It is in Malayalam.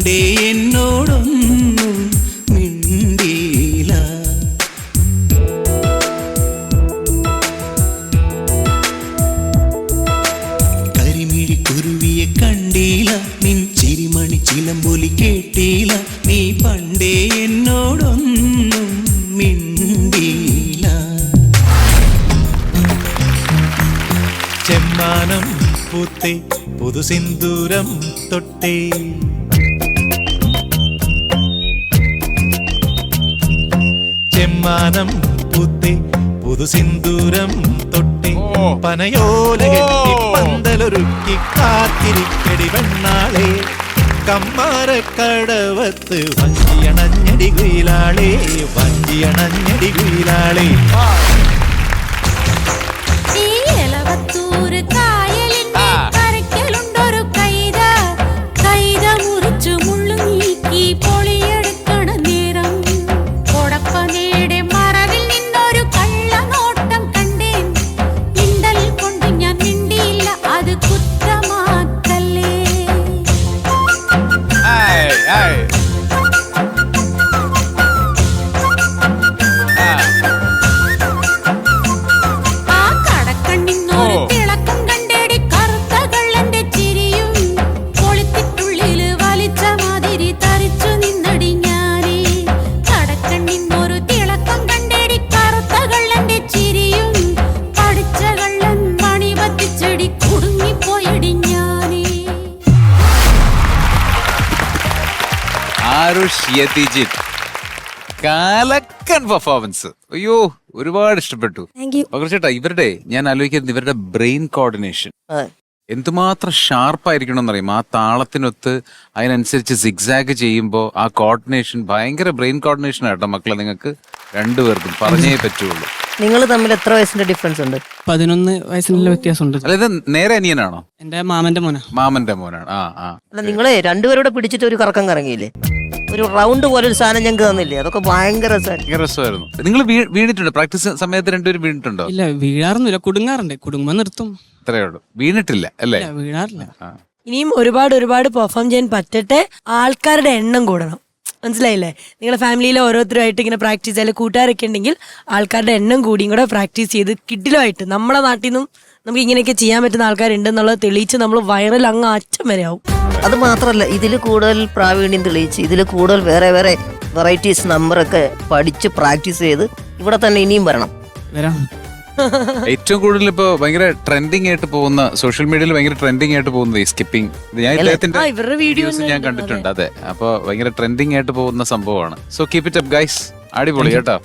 പണ്ടേ എന്നോടൊന്നും മിണ്ടിയില്ല. കരിമിഴി കുരുവിയെ കണ്ടില്ല. നിൻ ചിരിമണി ചിലമ്പൊലി കേട്ടില്ല. നീ പണ്ടേ എന്നോടൊന്നും മിണ്ടിയില്ല. ചെമ്മാനം പൂത്തേ പുതു സിന്ദൂരം തൊട്ടേ. ചെമ്മാനം പൂത്തേ പുതു സിന്ദൂരം തൊട്ടി പനയോല കെട്ടി. പന്തലൊരുക്കി കാത്തിരിക്കടി വെണ്ണാളെ കമ്മാരക്കടവത്ത് വഞ്ചിയണഞ്ഞടി കുയിലാളെ വഞ്ചിയണഞ്ഞടി കുയിലാളെ. ആരുഷ് യതിജിത്ത് കാലക്കൻ പെർഫോമൻസ് അയ്യോ ഒരുപാട് ഇഷ്ടപ്പെട്ടു. പകർച്ചേട്ടാ ഇവരുടെ ഞാൻ ആലോചിക്കുന്നത് ഇവരുടെ ബ്രെയിൻ കോർഡിനേഷൻ എന്തുമാത്രം ഷാർപ്പായിരിക്കണം എന്നറിയാം. ആ താളത്തിനൊത്ത് അതിനനുസരിച്ച് സിഗ്സാഗ് ചെയ്യുമ്പോൾ ആ കോർഡിനേഷൻ ഭയങ്കര ബ്രെയിൻ കോർഡിനേഷൻ ആട്ടോ മക്കളെ നിങ്ങൾക്ക് രണ്ടുപേർക്കും പറഞ്ഞേ പറ്റുള്ളൂ. നിങ്ങൾ തമ്മിൽ എത്ര വയസ്സിന്റെ ഡിഫറൻസ് ഉണ്ട്? പതിനൊന്ന് വയസ്സിനുള്ള വ്യത്യാസമുണ്ട്. ഉണ്ട് അതായത് നേരെ അനിയനാണോ? എന്റെ മാമന്റെ മോനാ. മാമന്റെ മോനാണ്. ആ ആ. നിങ്ങളെ രണ്ടുപേരോടെ പിടിച്ചിട്ട് ഒരു കറക്കം കറങ്ങിയില്ലേ? ഒരു റൗണ്ട് പോലെ ഒരു സാധനം ഞങ്ങൾക്ക് തന്നില്ലേ? അതൊക്കെ ഭയങ്കര രസമായിരുന്നു. രസമായിരുന്നു നിങ്ങൾ വീണിട്ടുണ്ട്? പ്രാക്ടീസ് സമയത്ത് രണ്ടുപേരും വീണിട്ടുണ്ടോ? ഇല്ല വീഴാറൊന്നുമില്ല. കുടുങ്ങാറുണ്ട്. കുടുങ്ങുമ്പോ നിർത്തും. അത്രേ ഉള്ളൂ. വീണിട്ടില്ല അല്ലേ? ഇല്ല വീഴാറില്ല. ഇനിയും ഒരുപാട് ഒരുപാട് പെർഫോം ചെയ്യാൻ പറ്റട്ടെ. ആൾക്കാരുടെ എണ്ണം കൂടണം. മനസ്സിലായില്ലേ? നിങ്ങളുടെ ഫാമിലിയിലെ ഓരോരുത്തരുമായിട്ട് ഇങ്ങനെ പ്രാക്ടീസ് ചെയ്യാൻ കൂട്ടുകാരൊക്കെ ഉണ്ടെങ്കിൽ ആൾക്കാരുടെ എണ്ണം കൂടിയും കൂടെ പ്രാക്ടീസ് ചെയ്ത് കിഡിലുമായിട്ട് നമ്മളെ നാട്ടിൽ നിന്നും നമുക്ക് ഇങ്ങനെയൊക്കെ ചെയ്യാൻ പറ്റുന്ന ആൾക്കാരുണ്ടെന്നുള്ളത് തെളിയിച്ച് നമ്മൾ വൈറൽ അങ്ങ് അറ്റം വരെ ആവും. അത് മാത്രമല്ല ഇതിൽ കൂടുതൽ പ്രാവീണ്യം തെളിയിച്ച് ഇതിൽ കൂടുതൽ വേറെ വേറെ വെറൈറ്റീസ് നമ്പറൊക്കെ പഠിച്ച് പ്രാക്ടീസ് ചെയ്ത് ഇവിടെ തന്നെ ഇനിയും വരണം. വരാം. ഏറ്റവും കൂടുതൽ ഇപ്പൊ ഭയങ്കര ട്രെൻഡിങ് ആയിട്ട് പോകുന്ന സോഷ്യൽ മീഡിയയിൽ ഭയങ്കര ട്രെൻഡിങ് ആയിട്ട് പോകുന്നത് ഈ സ്കിപ്പിംഗ് ഞാൻ ഇദ്ദേഹത്തിന്റെ വീഡിയോസ് ഞാൻ കണ്ടിട്ടുണ്ട് അതെ. അപ്പൊ ഭയങ്കര ട്രെൻഡിങ് ആയിട്ട് പോകുന്ന സംഭവമാണ്. So keep it up guys അടിപൊളി കേട്ടോ.